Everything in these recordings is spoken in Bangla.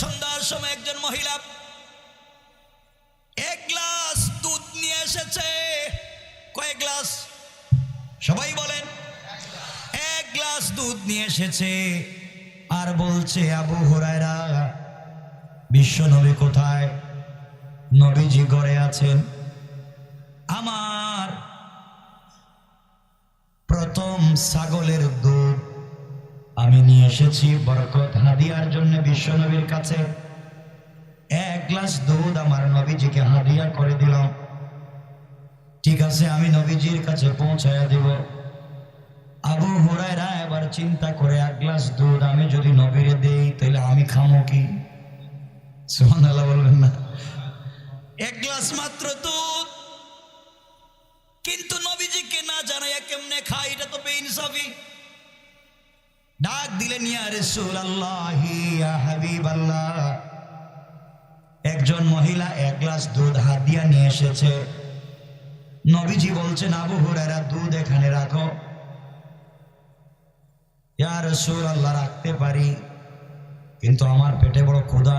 সন্ধ্যার সময় একজন মহিলা এক গ্লাস দুধ নিয়ে এসেছে। কয়েক গ্লাস? সবাই বলেন, এক গ্লাস দুধ নিয়ে এসেছে আর বলছে, আবু হুরায়রা বিশ্ব নবী কোথায়? নবীজি ঘরে আছেন। আমার প্রথম ছাগলের দুধ আমি নিয়ে এসেছি বরকত হাদিয়ার জন্য বিশ্ব নবীর কাছে। এক গ্লাস দুধ আমার নবীজিকে হাদিয়া করে দিলাম ঠিক আছে, আমি নবীজির কাছে পৌঁছায়া দেব। আবু হুরায়রা এবার চিন্তা করে, এক গ্লাস দুধ আমি যদি নবীরে দেই, তাহলে আমি খামো কি? সুবহানাল্লাহ বলবেন না। এক গ্লাস মাত্র দুধ। কিন্তু নবীজিকে না জানাইয়া কেমনে খাই এটা তো বেইনসাফি। ডাক দিলেন একজন মহিলা এক গ্লাস দুধ হাদিয়া নিয়ে এসেছে। নবীজি বলছেন, আবু হুরায়রা, দুধ এখানে রাখো। ইয়া আল্লাহ রাখতে পারি, কিন্তু আমার পেটে বড় ক্ষুধা।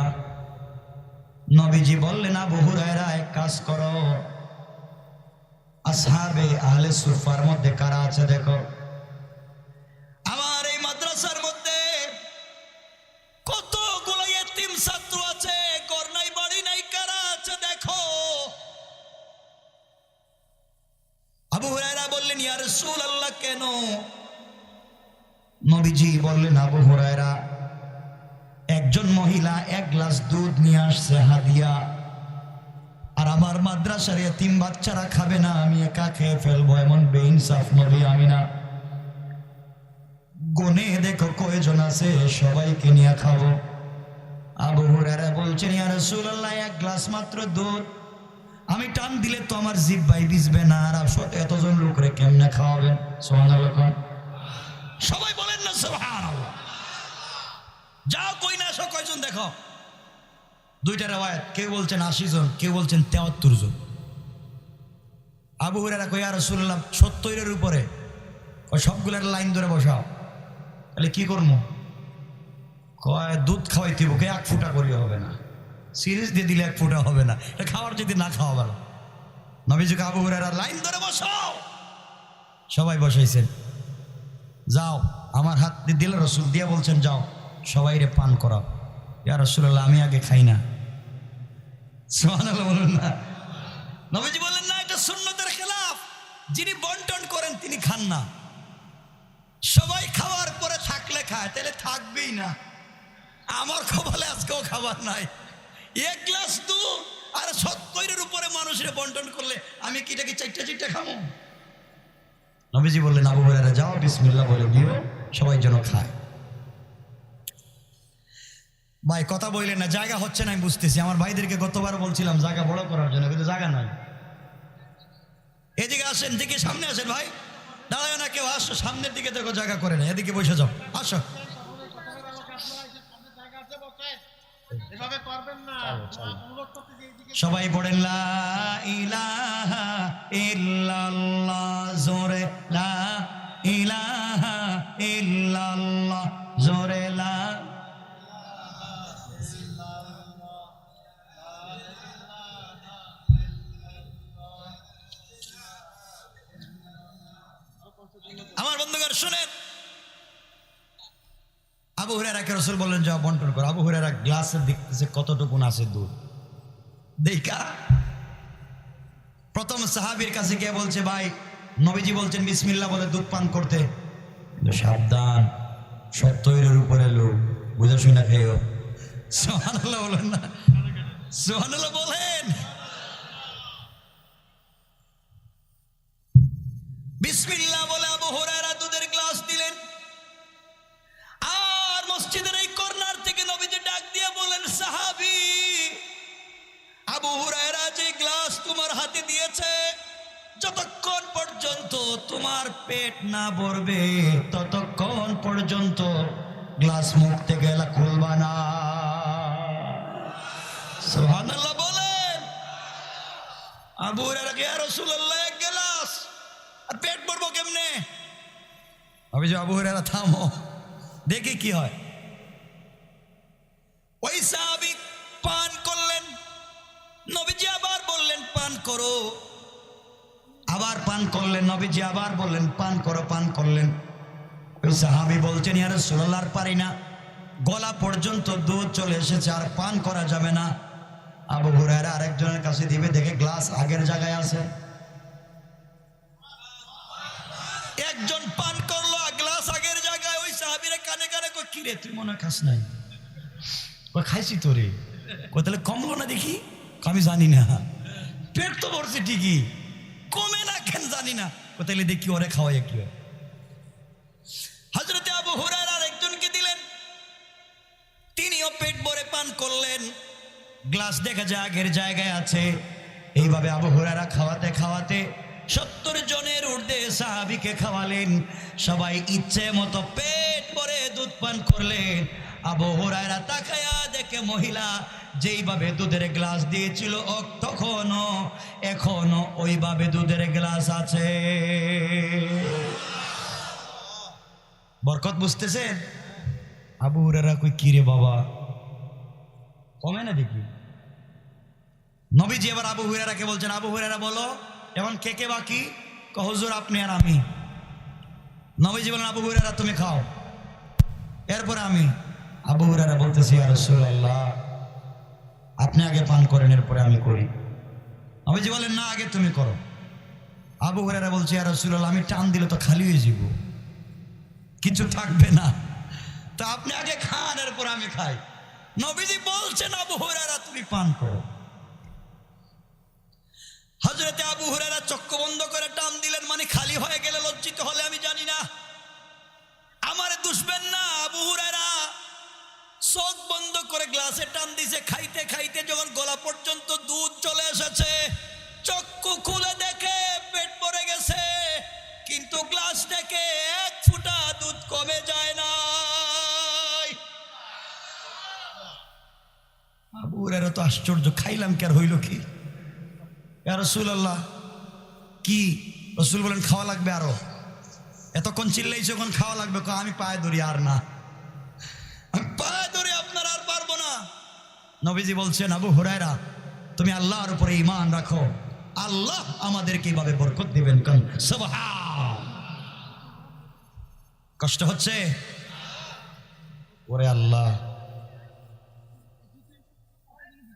নবীজি বললেন, আবু হুরায়রা, এক কাজ করো। আসহাবে আহলে সুফার মধ্যে কারা আছে দেখো? নবীজি বললেন, আবু হুরায়রা, একজন মহিলা এক গ্লাস দুধ নিয়ে আসছে হাদিয়া। আর আমার মাদ্রাসার তিন বাচ্চারা খাবে না, আমি একা খেয়ে ফেলব, এমন বেইনসাফ নবী আমি না। গনে দেখো কয়জন আছে, সবাইকে নিয়ে খাব। আবু হুরারা বলছেন, ইয়া রাসূলুল্লাহ, এক গ্লাস মাত্র দুধ। আমি টান দিলে তো আমার জিভ ভাই ভিজবে না, আর এতজন লোকরে কেমনে খাওয়াবেন? কোন। সবাই সুবহানাল্লাহ যাও কই না আসো, কয়জন দেখো? দুইটা রেওয়ায়ত, কেউ বলছেন আশি জন, কেউ বলছেন তেয়াত্তর জন। আবু হুরারা কই আর শুনলাম সত্তরের উপরে। ওই সবগুলোর লাইন ধরে বসাও। তাহলে কি করব কয়, দুধ খাওয়াই দিব কে এক ফুটা করিও হবে না। সিরিজ দিয়ে দিলে এক ফুটা হবে না। এটা খাওয়ার যদি না খাওয়া ভালো। নবীজুকে আবু হুরারা লাইন ধরে বসাও। সবাই বসাইছেন। যাও। আমার হাত দিলে রসুল দিয়ে বলছেন, যাও সবাই রে পান করাও। ইয়া রসুল্লাহ আমি আগে খাই না। বলুন না। নবীজি বলেন না, এটা সুন্নতের খেলাফ। যিনি বন্টন করেন, তিনি খান না। সবাই খাওয়ার পরে থাকলে খায়, তাহলে থাকবেই না। আমার কপালে আজকেও খাবার নাই। এক গ্লাস দুধ আর সত্তরের উপরে মানুষের বন্টন করলে আমি কি এটাকে চারটা চারটা খাব নবীজি বললেন, আবু হুরায়রা, যাও, বিসমিল্লাহ বলে দিও। সবাই যেন খায়। ভাই, কথা বললেন না, জায়গা হচ্ছে না, আমি বুঝতেছি। আমার ভাইদেরকে গতবার বলছিলাম, জায়গা বড় করার জন্য, কিন্তু জায়গা নাই। এদিকে আসেন দিকে সামনে আসেন ভাই। দাঁড়ায় না কেউ, আসো, সামনের দিকে দেখো, জায়গা করে না এদিকে বসে যাও, আসো। সবাই পড়েন, লা ইলাহা ইল্লাল্লাহ জোরে, লা ইলাহা ইল্লাল্লাহ, জোরে লা। আমার বন্ধুগণ, শুনেন। আবু হুরারাকে রসুল বললেন যা বন্টন করো। আবু হুরারা গ্লাসে দেখতেছে কতটুকুন আছে দুধ দেখা। প্রথম সাহাবীর কাছে গিয়ে বলছে, ভাই, নবীজি বলছেন, বিসমিল্লাহ বলে দুধ পান করতে। সাবধান। তৈরির উপরে লোক বুঝে শুনে খেয়েও। সোহানাল্লাহ বলেন না। সোহানাল্লাহ বলেন। বিসমিল্লাহ তোমার পেট না ভরবে ততক্ষণ পর্যন্ত গ্লাস মুখ থেকে খুলবা না। সুবহানাল্লাহ বলেন। আবু হুরায়রা কে রাসূলুল্লাহ, এক গ্লাস। আর পেট ভরবো কেমনে? আমি যে আবু থামো। দেখি কি হয়। ওই আবার পান করলেন, নবীজি আবার বললেন, পান করো, পান করলেন। সাহাবি বলছেন, ইয়ার সোলার পারি না। গলা পর্যন্ত দুধ চলে এসেছে, আর পান করা যাবে না। আবু হুরায়রা আরেকজনের কাছে দিবে, দেখে গ্লাস আগের জায়গায় আছে। একজন পান করল গ্লাস আগের জায়গায়, ওই সাহাবিরে কানে কানে কি রে, তুই মনে খাস নাই? খাইছি তো রে। ও তাহলে কমলো না দেখি? আমি জানি না। পেট তো ভরছে ঠিকই। কমে না কেন জানি না। তাহলে দেখি ওরে খাওয়াই কি হয় হজরতে আবু হুরার আর একজনকে দিলেন। তিনিও পেট ভরে পান করলেন। গ্লাস দেখা যায় আগের জায়গায় আছে। এইভাবে আবু হুরারা খাওয়াতে খাওয়াতে সত্তর জনের ঊর্ধ্বে সাহাবিকে খাওয়ালেন। সবাই ইচ্ছে মতো পেট ভরে দুধ পান করলেন। আবু হুরায়রা তাকায়া দেখে মহিলা যেইভাবে দুধের গ্লাস দিয়েছিল তখনও এখনও ওইভাবে দুধের গ্লাস আছে। বরকত বুঝতেছেন? আবু হুরারা কই, কিরে বাবা? কমে না দেখি। নবীজি এবার আবু হুরারাকে বলছেন, আবু হুরারা বলো, এখন কে কে বাকি? ক হুজুর, আপনি আর আমি। নবীজি বলেন, আবু হুরারা তুমি খাও। এরপরে আমি আবু হুরারা বলতেছি আর রাসূলুল্লাহ, আপনি আগে পান করেন, এরপরে আমি করি। নবীজি বলেন, না, আগে তুমি করো। আবু হুরারা বলছে আর রাসূলুল্লাহ, আমি টান দিলে তো খালি হয়ে যাব। কিছু থাকবে না। তা আপনি আগে খান, এরপর আমি খাই। নবীজি বলছেন, আবু হুরারা তুমি পান করো। হজরতে আবু হুরারা চক্ষু বন্ধ করে টান দিলেন মানে খালি হয়ে গেলে লজ্জিত হলে, আমি জানি না। আমার দুষবেন না, আবু হুরারা চোখ বন্ধ করে গ্লাসে টান দিছে, খাইতে খাইতে যখন গলা পর্যন্ত দুধ চলে এসেছে, চক্ষু খুলে দেখে পেট ভরে গেছে, কিন্তু গ্লাস থেকে এক ফুটা দুধ কমে যায় না আবু হুরারা তো আশ্চর্য, খাইলাম কি আর হইল কি? রসুল আল্লাহ কি? রসুল বলেন, খাওয়া লাগবে আরও। এতক্ষণ চিল্লাইছে যখন খাওয়া লাগবে আমি পায়ে ধরি, আর না আমি পায়ে ধরে আপনার আর পারব না নবীজি বলছেন আবু হুরায়রা তুমি আল্লাহর উপরে ইমান রাখো। আল্লাহ আমাদেরকে এইভাবে বরকত দিবেন কারণ কষ্ট হচ্ছে? ওরে আল্লাহ।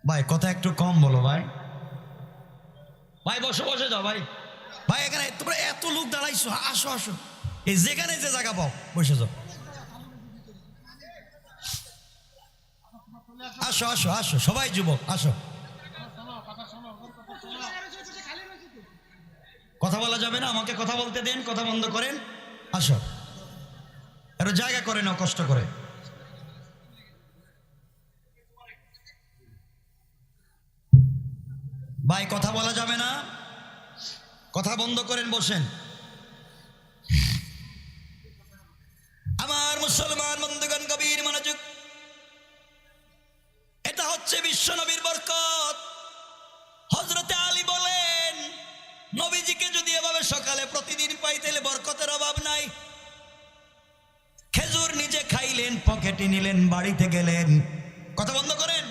ভাই কথা একটু কম বলো ভাই। ভাই বসো বসে যাও ভাই। ভাই এখানে তোমরা এত লোক দাঁড়াইছো আসো আসো। এই যেখানে যে জায়গা পাও বসে যাও। আসো আসো আসো, সবাই যুবক, আসো। কথা বলা যাবে না? আমাকে কথা বলতে দেন, কথা বন্ধ করেন। আসো। একটু জায়গা করে নাও, কষ্ট করে। ভাই, কথা বলা যাবে না? কথা বন্ধ করেন, বসেন। আমার মুসলমান বন্ধুগণ কবির মনোযোগ বিশ্ব নবীর বরকত। হজরতে আলী বলেন, নবীজিকে যদি এভাবে সকালে প্রতিদিন পাই, তাহলে বরকতের অভাব নাই। খেজুর নিজে খাইলেন, পকেটে নিলেন, বাড়িতে গেলেন। কথা বন্ধ করেন।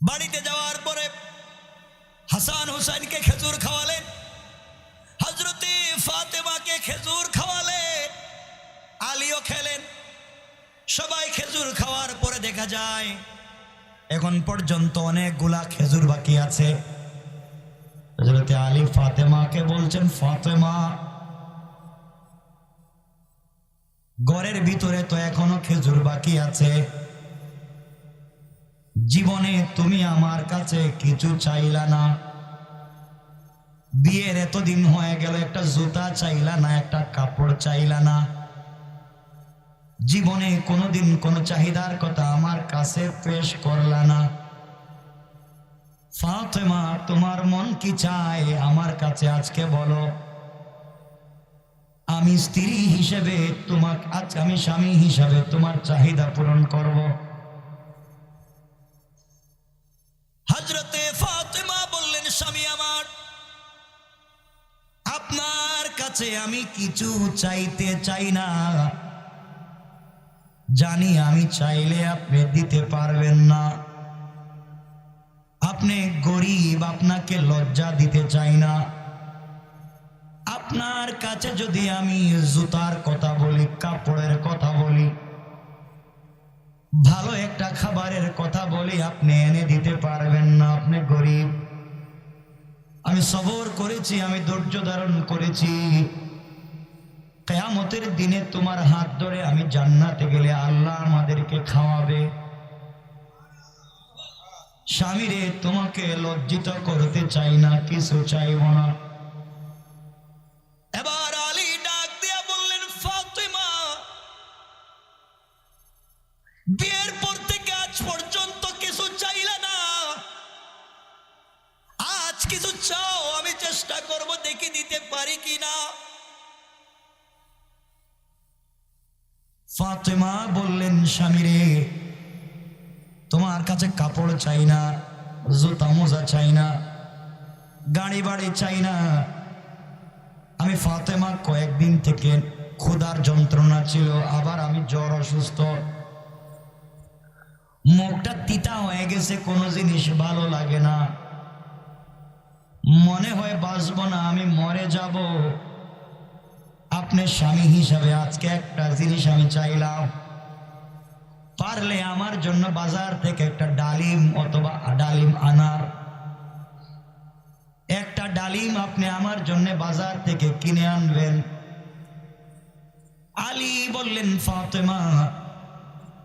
বাড়িতে যাওয়ার পরে হাসান হুসাইনকে খেজুর খাওয়ালেন। হজরতে ফাতেমাকে খেজুর দেখা যায়, এখন পর্যন্ত অনেকগুলা খেজুর বাকি আছে। হজরতে আলী ফাতেমাকে বলছেন, ফাতেমা, ঘরের ভিতরে তো এখনও খেজুর বাকি আছে। জীবনে তুমি আমার কাছে কিছু চাইলা না। বিয়ের এতদিন হয়ে গেল, একটা জুতা চাইলা না, একটা কাপড় চাইলা না। জীবনে কোনোদিন কোনো চাহিদার কথা আমার কাছে পেশ করলা না। ফাতেমা, তোমার মন কি চায় আমার কাছে আজকে বলো। আমি স্ত্রী হিসেবে তোমাকে, আজ আমি স্বামী হিসাবে তোমার চাহিদা পূরণ করব। হজরতে ফাতেমা বললেন, স্বামী আমার, আপনার কাছে আমি কিছু চাইতে চাই না। জানি আমি চাইলে আপনি দিতে পারবেন না। আপনি গরিব, আপনাকে লজ্জা দিতে চাই না। আপনার কাছে যদি আমি জুতার কথা বলি, কাপড়ের কথা বলি, ভালো একটা খাবারের কথা বলি, আপনি এনে দিতে পারবেন না। আপনি গরিব। আমি সবর করেছি, আমি ধৈর্য ধারণ করেছি। কেয়ামতের দিনে তোমার হাত ধরে আমি জান্নাতে গেলে আল্লাহ আমাদেরকে খাওয়াবে। স্বামীরে, তোমাকে লজ্জিত করতে চাই না, কিছু চাইব না। ফাতেমা বললেন, স্বামীরে, তোমার কাছে কাপড় চাই না, জুতা মোজা চাই না, গাড়ি বাড়ি চাই না। আমি ফাতেমা কয়েকদিন থেকে ক্ষুধার যন্ত্রণা ছিল, আবার আমি জ্বর অসুস্থ। মুখটা তিতা হয়ে গেছে, কোনো জিনিস ভালো লাগে না। মনে হয় বাঁচব না, আমি মরে যাব। আপনার স্বামী হিসাবে আজকে একটা জিনিস আমি চাইলাম। পারলে আমার জন্য বাজার থেকে একটা ডালিম অথবা ডালিম আনার। একটা ডালিম আপনি আমার জন্য বাজার থেকে কিনে আনবেন। আলী বললেন, ফাতেমা,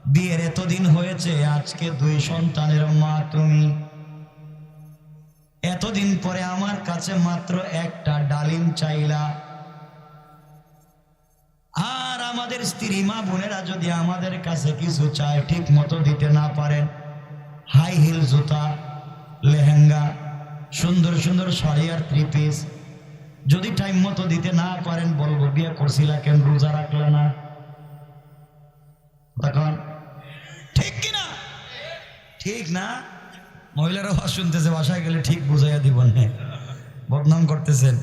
বিয়ের এতদিন হয়েছে, আজকে দুই সন্তানের মা তুমি। এতদিন পরে আমার কাছে মাত্র একটা ডালিম চাইলা। আমাদের স্ত্রী, মা বোনেরা যদি আমাদের কাছে কিছু চায়, ঠিক মতো দিতে না পারেন হাই হিল জুতা, লেহেঙ্গা, সুন্দর সুন্দর শাড়ি আর থ্রি পিস যদি টাইম মতো দিতে না পারেন, বলব, বিয়ে করছিলা কেন, রোজা রাখলে না। তখন ঠিক কিনা ঠিক না? মহিলারা শুনতেছে, বাসায় গেলে ঠিক বুঝাইয়া দিব না বদনাম করতেছেন।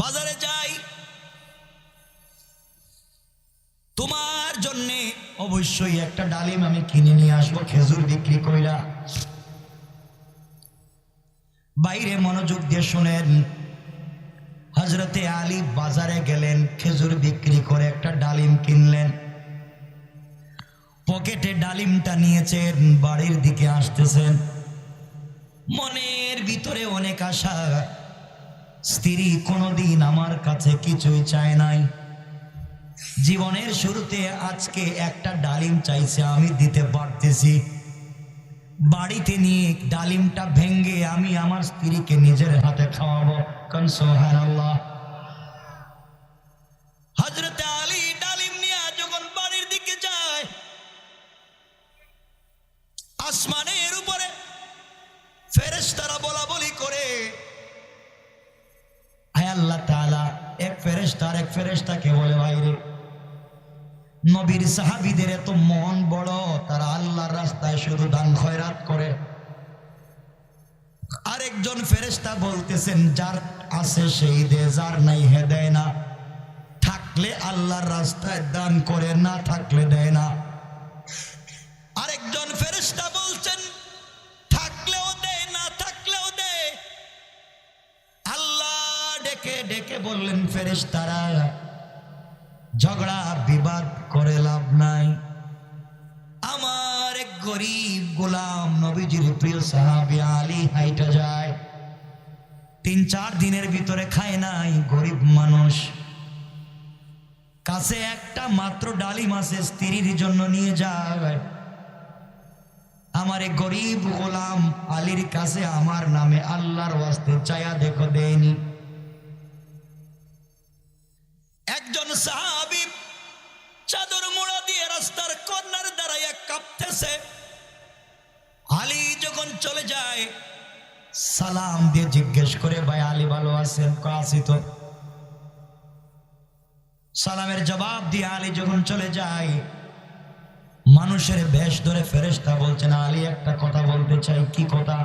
বাজারে যাই। তোমার জন্যে অবশ্যই একটা ডালিম আমি কিনে নিয়ে আসব, খেজুর বিক্রি কইরা। বাইরে মনোযোগ দিয়ে শোনেন হজরতে আলী বাজারে গেলেন, খেজুর বিক্রি করে একটা ডালিম কিনলেন। পকেটে ডালিমটা নিয়েছেন, বাড়ির দিকে আসতেছেন। মনের ভিতরে অনেক আশা স্ত্রী কোনোদিন আমার কাছে কিছুই চায় নাই। জীবনের শুরুতে আজকে একটা ডালিম চাইছে, আমি দিতে পারতেছি। বাড়িতে নিয়ে ডালিমটা ভেঙ্গে আমি আমার স্ত্রীকে নিজের হাতে খাওয়াবো। কারণ সোহান আল্লাহ নবীর সাহাবিদের এত মন বড়, তারা আল্লাহর রাস্তায় শুধু দান খয়রাত করে। আরেকজন ফেরেশতা বলতেছেন, যার আছে সেই দে, যার নাই হে দেয় না। থাকলে আল্লাহর রাস্তায় দান করে, না থাকলে দেয় না। আরেকজন ফেরেশতা বলছেন, থাকলেও দেয় না থাকলেও দেয় আল্লাহ ডেকে ডেকে বললেন, ফেরেশতারা ঝগড়া বিবাদ করে লাভ নাই। আমার এক গরিব গোলাম নবীজির প্রিয় সাহাবি আলী হাইটা যায়। তিন চার দিনের ভিতরে খায় নাই গরিব মানুষ। কাছে একটা মাত্র ডালি আছে, স্ত্রীর জন্য নিয়ে যায়। আমার এক গরিব গোলাম আলীর কাছে আমার নামে আল্লাহর ওয়াস্তে চায়া দেখো দেয়নি। একজন দিয়ে রাস্তার কর্নার দাঁড়াইয়া কাঁপতেছে। আলী যখন চলে যায়, সালাম দিয়ে জিজ্ঞেস করে, ভাই, আলী ভালো আছেন? ক তো? সালামের জবাব দিয়ে আলী যখন চলে যায়, মানুষের বেশ ধরে ফেরেশতা বলছেন, আলী, একটা কথা বলতে চাই। কি কথা?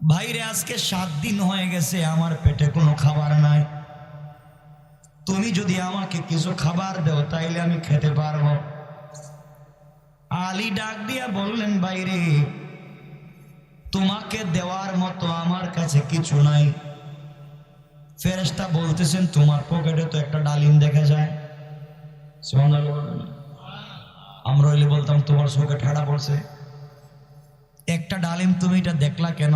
ভাইরে, আজকে সাত দিন হয়ে গেছে, আমার পেটে কোনো খাবার নাই। তুমি যদি আমাকে কিছু খাবার দাও, তাইলে আমি খেতে পারব। আলী ডাক দিয়া বললেন, বাইরে, তোমাকে দেওয়ার মতো আমার কাছে কিছু নাই। ফেরেশতা বলতেছেন, তোমার পকেটে তো একটা ডালিম দেখা যায়? আমরা বলতাম, তোমার চোখে ঠাড়া পড়ছে। একটা ডালিম তুমি এটা দেখলা কেন?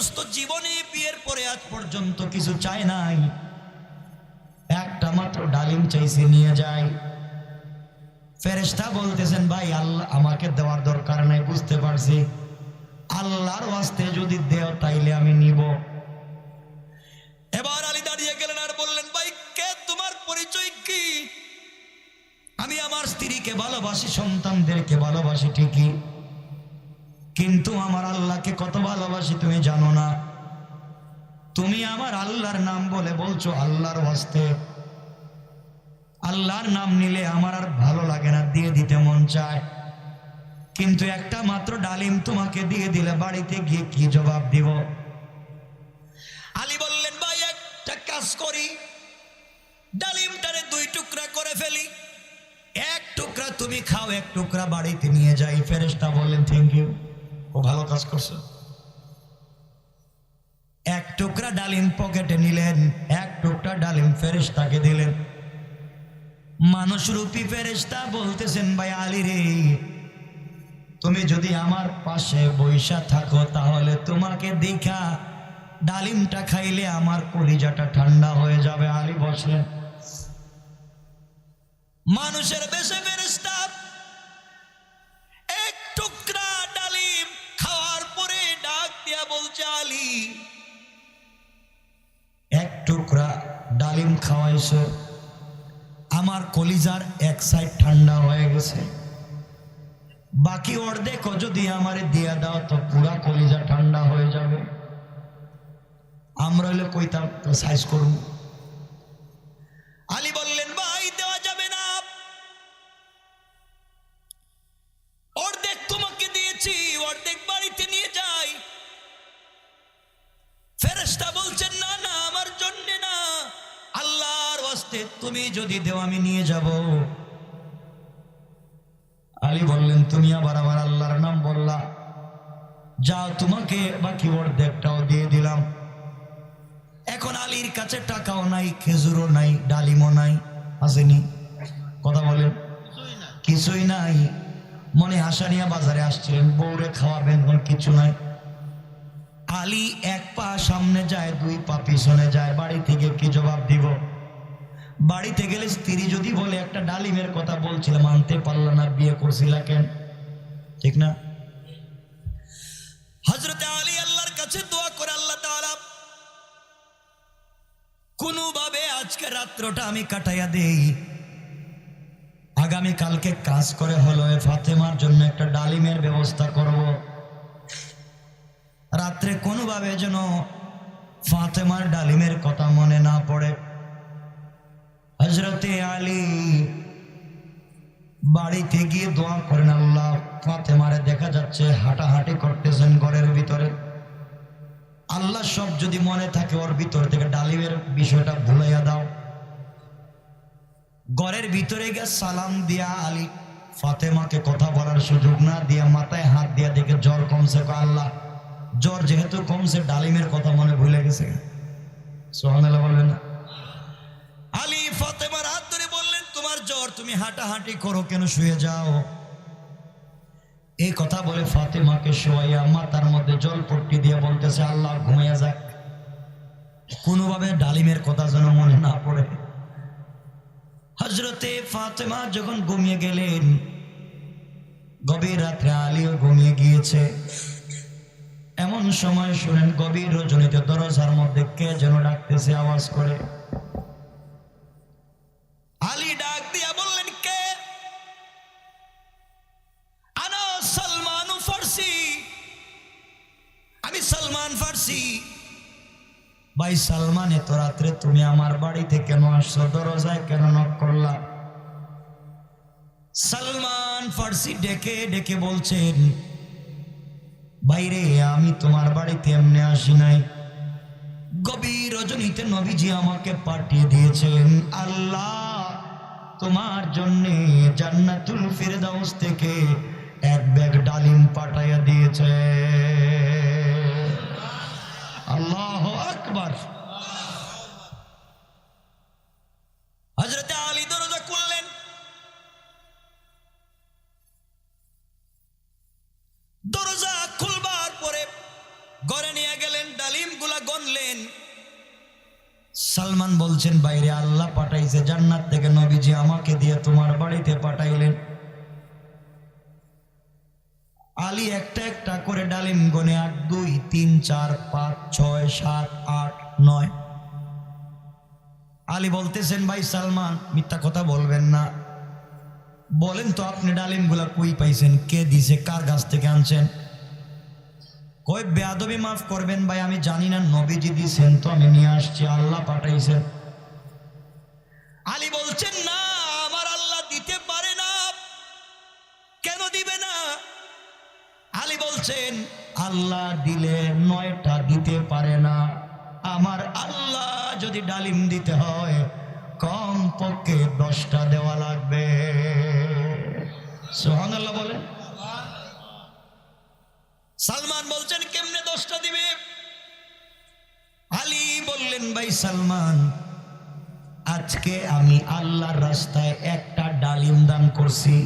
অসুস্থ জীবনে বিয়ের পরে আজ পর্যন্ত কিছু চায় নাই। একটা মাত্র ডালিম চাইছে নিয়ে যায়। ফেরেশতা বলতেছেন, ভাই, আল্লাহ আমাকে দেওয়ার দরকার নাই, বুঝতে পারছি। আল্লাহর ওয়াস্তে যদি দেও তাইলে আমি নিব। এবার আলী দাঁড়িয়ে গেলেন আর বললেন, ভাই, কে, তোমার পরিচয় কি? আমি আমার স্ত্রীকে ভালোবাসি, সন্তানদেরকে ভালোবাসি, ঠিকই। কিন্তু আমার আল্লাহকে কত ভালোবাসি তুমি জানো না। তুমি আমার আল্লাহর নাম বলে বলছো, আল্লাহর হস্তে। আল্লাহর নাম নিলে আমার আর ভালো লাগে না, দিয়ে দিতে মন চায়। কিন্তু একটা মাত্র ডালিম তোমাকে দিয়ে দিলে, বাড়িতে গিয়ে কি জবাব দিব? আলী বললেন, ভাই, একটা কাজ করি। ডালিমটারে দুই টুকরা করে ফেলি। এক টুকরা তুমি খাও, এক টুকরা বাড়িতে নিয়ে যাই। ফেরেস্তা বললেন থ্যাংক ইউ ও ভালো কাজ করছ। এক টুকরা ডালিম পকেটে নিলেন, এক টুকরা ডালিম ফেরেশতাকে দিলেন। মানুষ রূপী ফেরেশতা বলতেছেন, ভাই আলী রে, তুমি যদি আমার পাশে বৈশা থাকো, তাহলে তোমাকে দেখা ডালিমটা খাইলে আমার কলিজাটা ঠান্ডা হয়ে যাবে। আলী বসলেন। মানুষের বেশে ফেরেশতা খাওয়াইছো আমার কলিজার এক সাইড ঠান্ডা হয়ে গেছে। বাকি অর্ধেক যদি আমারে দিয়া দাও, তো পুরা কলিজা ঠান্ডা হয়ে যাবে। আমরা হলে কইতাম, সাইজ করুন। আলী বললেন ওয়াস্তে তুমি যদি দেও, আমি নিয়ে যাব। আলী বললেন, তুমি আবার আমার আল্লাহর নাম বললা। যাও, তোমাকে বাকি অর্ধেকটাও দিয়ে দিলাম। এখন আলীর কাছে টাকাও নাই, খেজুরও নাই, ডালিমও নাই, আসেনি। কথা বলেন। কিছুই নাই। মনে হাসানিয়া বাজারে আসছিলেন, বউরে খাওয়াবেন কোন কিছু নাই। আলী এক পা সামনে যায়, দুই পা পিছনে যায়, বাড়ি থেকে কি জবাব দিব? বাড়িতে গেলে স্ত্রী যদি বলে, একটা ডালিমের কথা বলছিলাম, আনতে পারলাম না, বিয়ে করছিলা কেন? ঠিক না? হজরতে আলী আল্লাহর কাছে দোয়া করে আল্লাহ তাআলা, কোনোভাবে আজকে রাত্রটা আমি কাটাইয়া দেই। আগামী কালকে কাজ করে হলো ফাতেমার জন্য একটা ডালিমের ব্যবস্থা করব। রাত্রে কোনোভাবে যেন ফাতেমার ডালিমের কথা মনে না পড়ে। হজরতে আলী বাড়িতে গিয়ে দোয়া করেন, আল্লাহ, ফাতেমারে দেখা যাচ্ছে, হাঁটাহাঁটি করতেছেন ঘরের ভিতরে। আল্লাহ সব যদি মনে থাকে ওর ভিতর থেকে ডালিমের বিষয়টা ভুলাইয়া দাও। ঘরের ভিতরে গিয়ে সালাম দিয়া আলী, ফাতেমাকে কথা বলার সুযোগ না দিয়া মাথায় হাত দিয়া দেখে জ্বর কমছে। আল্লাহ, জ্বর যেহেতু কমছে, ডালিমের কথা মনে ভুলে গেছে সোহানাল্লাহ বলবেন না। তুমি হাঁটাহাঁটি করো, কেন শুয়ে যাও? এই কথা বলে ফাতেমাকে শোয়াইয়া মাথার মধ্যে জল পট্টি দিয়ে বলতেছে, আল্লাহ ঘুমাইয়া যাক। কোনোভাবে ডালিমের কথা যেন মনে না পড়ে। হজরতে ফাতেমা যখন ঘুমিয়ে গেলেন, গভীর রাত্রে আলীও ঘুমিয়ে গিয়েছে। এমন সময় শুনেন গভীর রজনীতে দরজার মধ্যে কে যেন ডাকতেছে, আওয়াজ করে। ভাই সালমান এত রাত্রে তুমি আমার বাড়িতে কেন আসছো দরজায় কেন নক করলা? সালমান ফার্সি ডেকে ডেকে বলছেন বাইরে আমি তোমার বাড়িতে এমনি আসি নাই। গভীর রজনীতে নবীজি আমাকে পাঠিয়ে দিয়েছেন আল্লাহ, তোমার জন্য জান্নাতুল ফিরদাউস থেকে এক ব্যাগ ডালিম পাঠাইয়া দিয়েছে। আল্লাহ আকবার। হজরতে আলী দরজা খুললেন। দরজা খুলবার পরে ঘরে নিয়ে গেলেন ডালিমগুলা গনলেন। সালমান বলছেন, বাইরে আল্লাহ পাঠাইছে, জান্নাত থেকে নবীজি আমাকে দিয়ে তোমার বাড়িতে পাঠাইলেন। আলী একটা একটা করে ডালিম গনে এক দুই, তিন, চার, পাঁচ, ছয়, সাত, আট, নয়। আলী বলতেছেন, ভাই সালমান, মিথ্যা কথা বলবেন না। বলেন তো আপনি ডালিমগুলা কই পাইছেন? কে দিছে? কার গাছ থেকে আনছেন? কই, বেয়াদবি মাফ করবেন ভাই, আমি জানি না, নবীজি দিছেন তো, আমি নিয়ে আসছি, আল্লাহ পাঠাইছেন। আলী বলছেন, না বলছেন, আল্লাহ দিলে নয়টা দিতে পারে না। আমার আল্লাহ যদি ডালিম দিতে হয় কম পক্ষে দশটা দেওয়া লাগবে। সোহান আল্লাহ বলেন। সালমান বলছেন, কেমনে দশটা দিবে? আলী বললেন, ভাই সালমান, আজকে আমি আল্লাহর রাস্তায় একটা ডালিম দান করছি।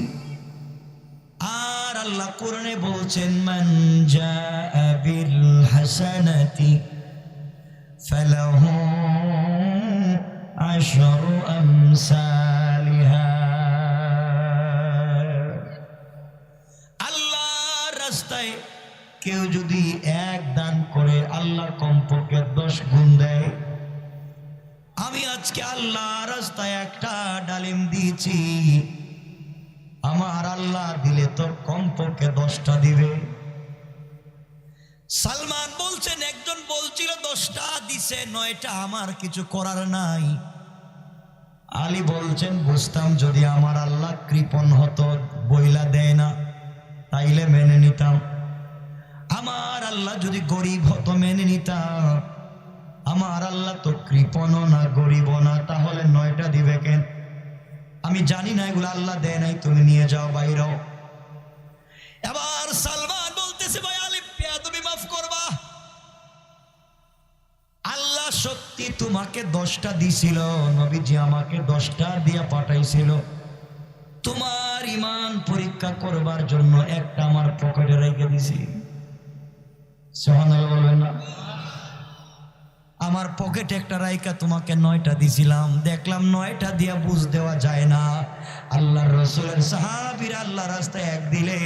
আর আল্লাহ কোরআনে বলছেন, মান রাস্তায় কেউ যদি এক দান করে আল্লাহর কমপক্ষে দশ গুণ দেয়, আমি আজকে আল্লাহ রাস্তায় একটা ডালিম দিয়েছি। আমার আল্লাহ দিলে তো কমপক্ষে দশটা দিবে। সালমান বলছেন, একজন বলছিল, দশটা দিছে, নয়টা আমার কিছু করার নাই। আলী বলছেন, বুঝতাম যদি আমার আল্লাহ কৃপণ হতো, বইলা দেয় না, তাইলে মেনে নিতাম। আমার আল্লাহ যদি গরিব হতো, মেনে নিতাম। আমার আল্লাহ তো কৃপণও না গরিব না, তাহলে নয়টা দিবে কেন? আমি জানি না, এগুলো আল্লাহ দেয় নাই, তুমি নিয়ে যাও বাইরেও। এবার সালমান বলতেছে, ভাই আলী পেয়া, তুমি মাফ করবা। আল্লাহ সত্যি তোমাকে দশটা দিছিল, নবীজি আমাকে দশটা দিয়া পাঠাইছিল। তোমার ইমান পরীক্ষা করবার জন্য একটা আমার পকেটে রেখে দিছি। সোহান বলবেন না। আমার পকেটে একটা রাইকা তোমাকে নয়টা দিছিলাম। দেখলাম নয়টা দিয়া বুঝ দেওয়া যায় না। আল্লাহর রসুলের সাহাবির আল্লাহ রাস্তায় এক দিলে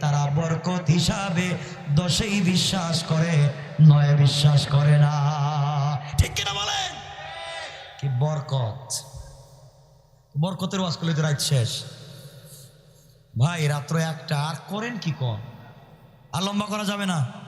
তারা বরকত হিসাবে দশেই বিশ্বাস করে, নয় বিশ্বাস করে না। ঠিক কিনা বলেন? কি বরকত? বরকতের ওয়াজ করলে তো রাত শেষ। ভাই, রাত্র একটা, আর করেন কি কর আর লম্বা করা যাবে না?